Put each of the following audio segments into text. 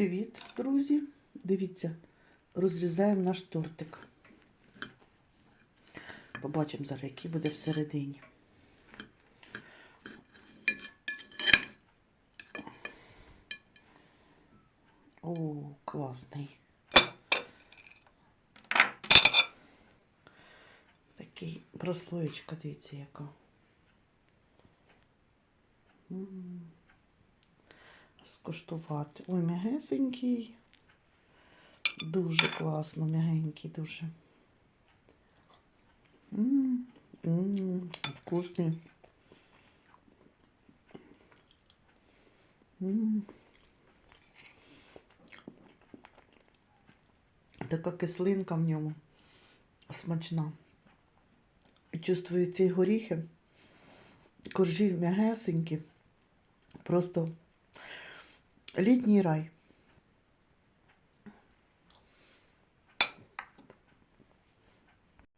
Привіт, друзі! Дивіться, розрізаємо наш тортик. Побачимо зараз, який буде всередині. О, класний. Такий прослоєчка, дивіться, яка. М. Скуштувати. Ой, м'ягесенький. Дуже класно, м'ягенький, дуже. М, м, Вкусний. М. Така кислинка в ньому смачна. Чувствуються і горіхи, коржі м'ягесенькі. Просто літній рай.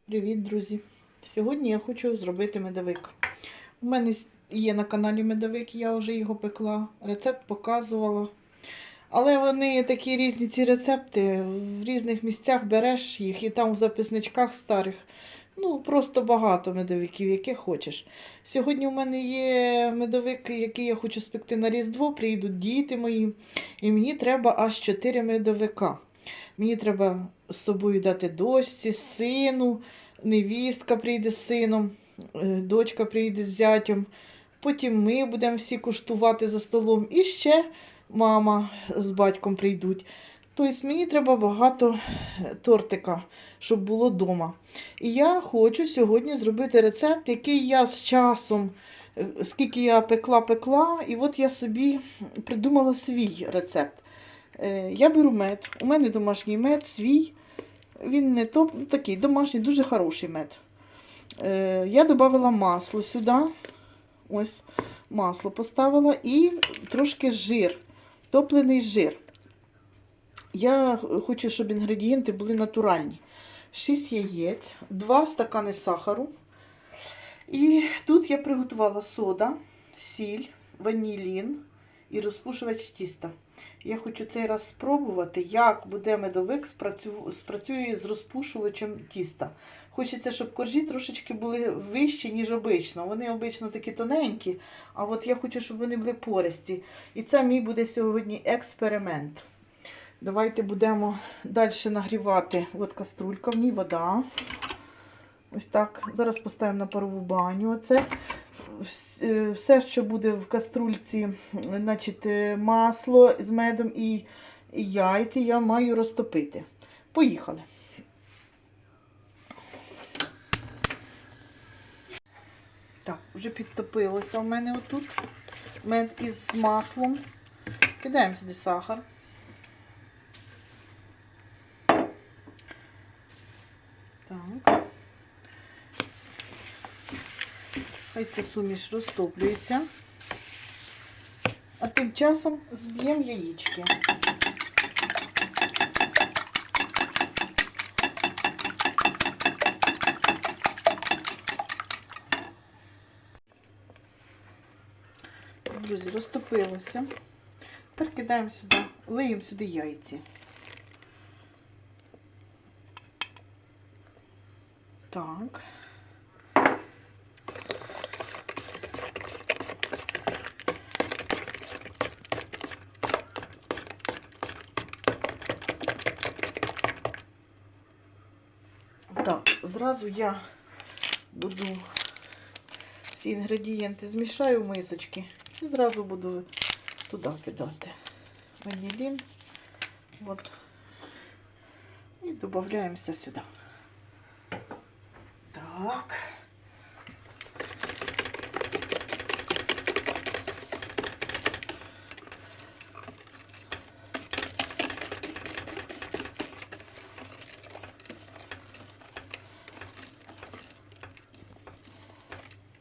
Привіт, друзі! Сьогодні я хочу зробити медовик. У мене є на каналі медовик, я вже його пекла, рецепт показувала. Але вони такі різні ці рецепти, в різних місцях береш їх і там в записничках старих. Ну, просто багато медовиків, яких хочеш. Сьогодні у мене є медовик, який я хочу спекти на Різдво. Приїдуть діти мої, і мені треба аж 4 медовика. Мені треба з собою дати дочці, сину, невістка прийде з сином, е, дочка прийде з зятем. Потім ми будемо всі куштувати за столом. І ще мама з батьком прийдуть. Тобто мені треба багато тортика, щоб було вдома. І я хочу сьогодні зробити рецепт, який я з часом, е, скільки я пекла-пекла, і от я собі придумала свій рецепт. Е, Я беру мед. У мене домашній мед свій. Він не топ, ну, такий домашній, дуже хороший мед. Е, Я додала масло сюди. Ось масло поставила і трошки жир, топлений жир. Я хочу, щоб інгредієнти були натуральні. 6 яєць, 2 стакани сахару. І тут я приготувала сода, сіль, ванілін і розпушувач тіста. Я хочу цей раз спробувати, як буде медовик спрацює з розпушувачем тіста. Хочеться, щоб коржі трошечки були вищі, ніж обично. Вони обично такі тоненькі, а от я хочу, щоб вони були пористі. І це мій буде сьогодні експеримент. Давайте будемо далі нагрівати. От каструлька, в ній вода. Ось так. Зараз поставимо на парову баню. Оце е, все, що буде в каструльці, значить, е, масло з медом і яйці я маю розтопити. Поїхали. Так, вже підтопилося у мене отут мед із маслом. Кидаємо сюди сахар. Так. Хай ця суміш розтоплюється. А тим часом зб'ємо яєчки. Друзі, розтопилося. Тепер кидаємо сюди, лиємо сюди яйці. Так. Так, зразу я буду всі інгредієнти змішаю в мисочки і зразу буду туди кидати ванілін. От. І додаємося сюди. Так.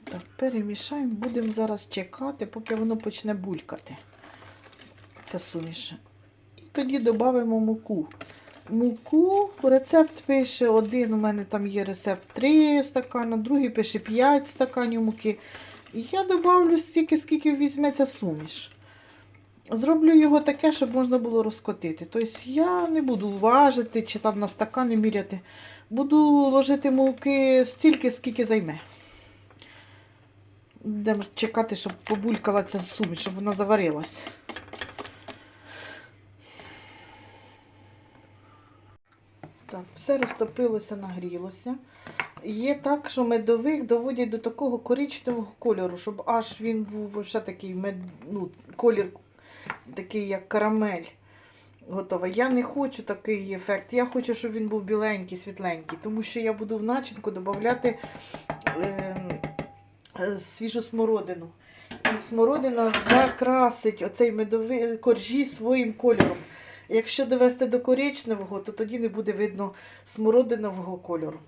Так, перемішаємо, будемо зараз чекати, поки воно почне булькати. Ця суміш. І тоді додамо муку. Муку, рецепт пише один, у мене там є рецепт 3 стакана, другий пише 5 стаканів муки. Я добавлю стільки, скільки візьметься суміш. Зроблю його таке, щоб можна було розкотити. Тобто я не буду важити чи там на стакани міряти. Буду ложити муки стільки, скільки займе. Будемо чекати, щоб побулькала ця суміш, щоб вона заварилась. Так, все розтопилося, нагрілося. Є так, що медовик доводять до такого коричневого кольору, щоб аж він був ще такий мед... ну, колір, такий як карамель. Готова. Я не хочу такий ефект. Я хочу, щоб він був біленький, світленький, тому що я буду в начинку додавати е, е, свіжу смородину. І смородина закрасить оцей медовий коржі своїм кольором. Якщо довести до коричневого, то тоді не буде видно смородинового кольору.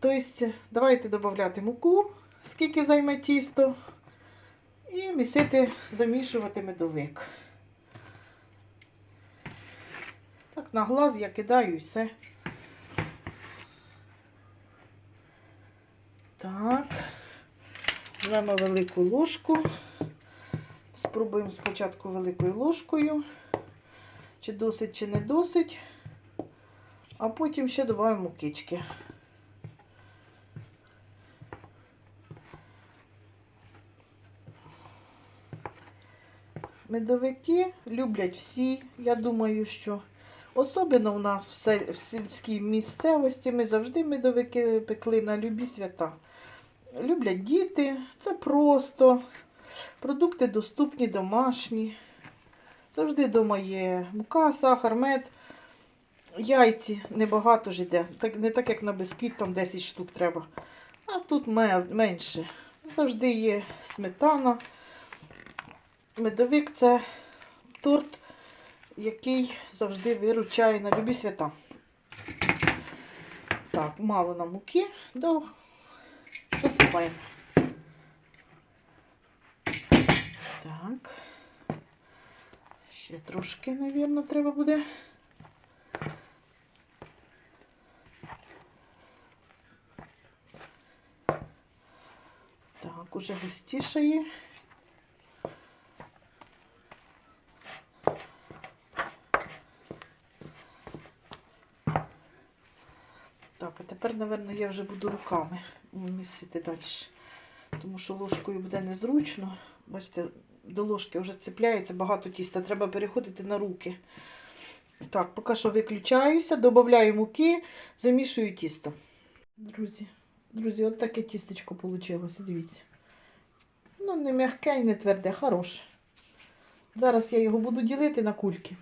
Тобто, давайте додати муку, скільки займе тісто, і місити, замішувати медовик. Так, на глаз я кидаю і все. Так, беремо велику ложку. Спробуємо спочатку великою ложкою, чи досить, чи не досить, а потім ще додаємо мукички. Медовики люблять всі. Я думаю, що особливо нас в, сель, в сільській місцевості ми завжди медовики пекли на любі свята. Люблять діти, це просто. Продукти доступні, домашні. Завжди вдома є мука, сахар, мед, яйці небагато ж йде. Так, не так, як на бисквіт, там 10 штук треба. А тут менше. Завжди є сметана. Медовик це торт, який завжди виручає на любі свята. Так, мало на муки, до посипаємо. Так. Ще трошки, мабуть, треба буде. Так, уже густішає. Так, а тепер, мабуть, я вже буду руками місити далі. Тому що ложкою буде незручно. Бачите, до ложки вже цепляється багато тіста. Треба переходити на руки. Так, поки що виключаюся, додаю муки, замішую тісто. Друзі, друзі, от таке тістечко вийшло, дивіться. Ну, не м'яке і не тверде, хороше. Зараз я його буду ділити на кульки.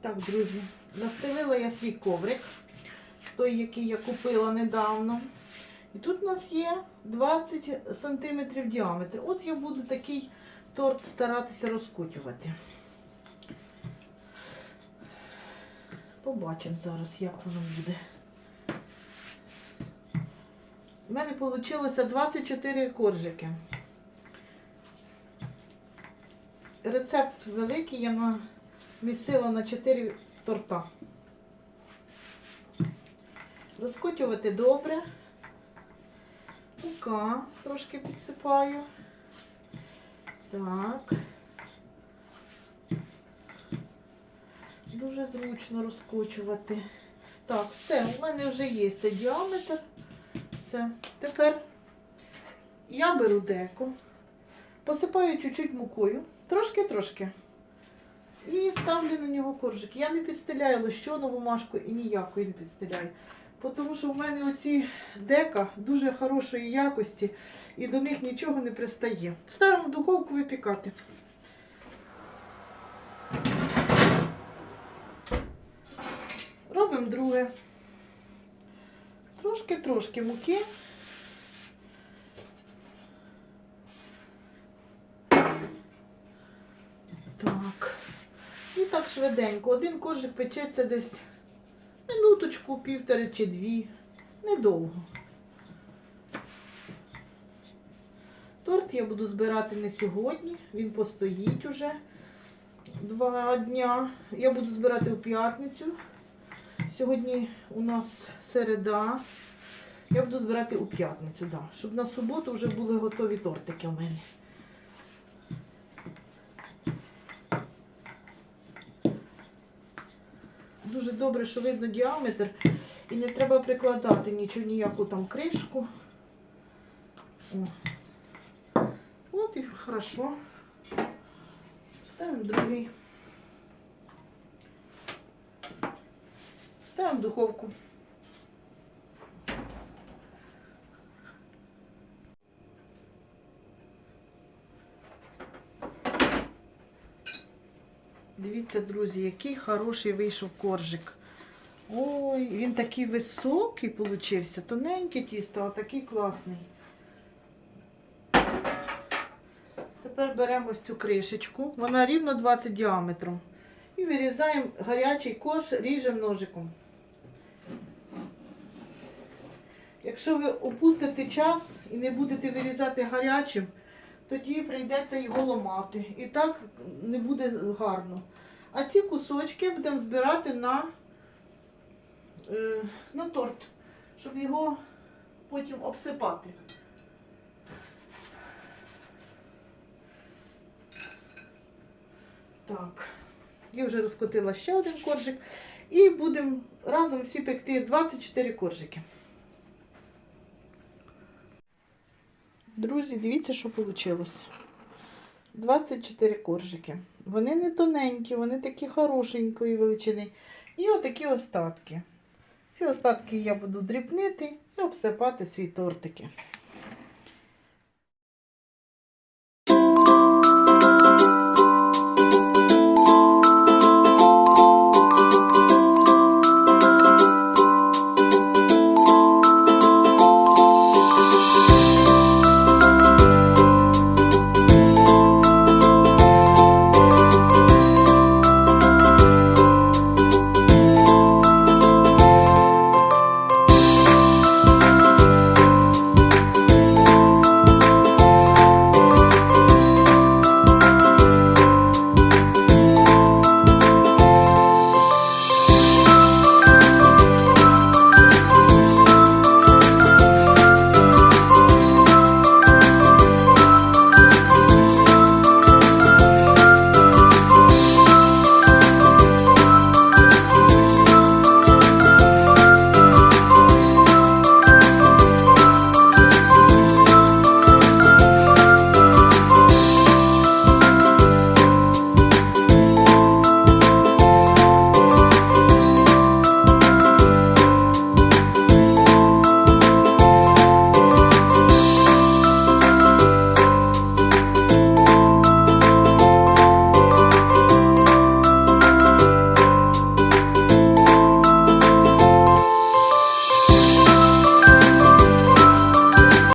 Так, друзі, настелила я свій коврик, той, який я купила недавно. І тут у нас є 20 см діаметр. От я буду такий торт старатися розкутювати. Побачимо зараз, як воно буде. У мене вийшло 24 коржики. Рецепт великий, я намісила на 4 торта. Розкутювати добре. Мука трошки підсипаю. Так. Дуже зручно розкочувати. Так, все, у мене вже є цей діаметр. Все. Тепер я беру деко, посипаю чуть-чуть мукою, трошки-трошки. І ставлю на нього коржик. Я не підстеляю лощону бумажку і ніякої не підстеляю. Тому що в мене оці дека дуже хорошої якості і до них нічого не пристає. Ставимо в духовку випікати. Робимо друге. Трошки-трошки муки. Так. І так швиденько. Один коржик печеться десь минуточку, півтори чи дві. Недовго. Торт я буду збирати не сьогодні, він постоїть уже два дня. Я буду збирати у п'ятницю. Сьогодні у нас середа. Я буду збирати у п'ятницю, да, щоб на суботу вже були готові тортики у мене. Дуже добре, що видно діаметр і не треба прикладати нічого, ніяку там кришку. О. От і хорошо. Ставимо другий. Ставимо духовку. Дивіться, друзі, який хороший вийшов коржик. Ой, він такий високий получився, тоненьке тісто, а такий класний. Тепер беремо ось цю кришечку, вона рівно 20 діаметром. І вирізаємо гарячий корж, ріжемо ножиком. Якщо ви опустите час і не будете вирізати гарячим, тоді прийдеться його ламати. І так не буде гарно. А ці кусочки будемо збирати на, е, на торт, щоб його потім обсипати. Так, я вже розкотила ще один коржик. І будемо разом всі пекти 24 коржики. Друзі, дивіться, що вийшло. 24 коржики. Вони не тоненькі, вони такі хорошенької величини. І отакі остатки. Ці остатки я буду дрібнити і обсипати свій тортики.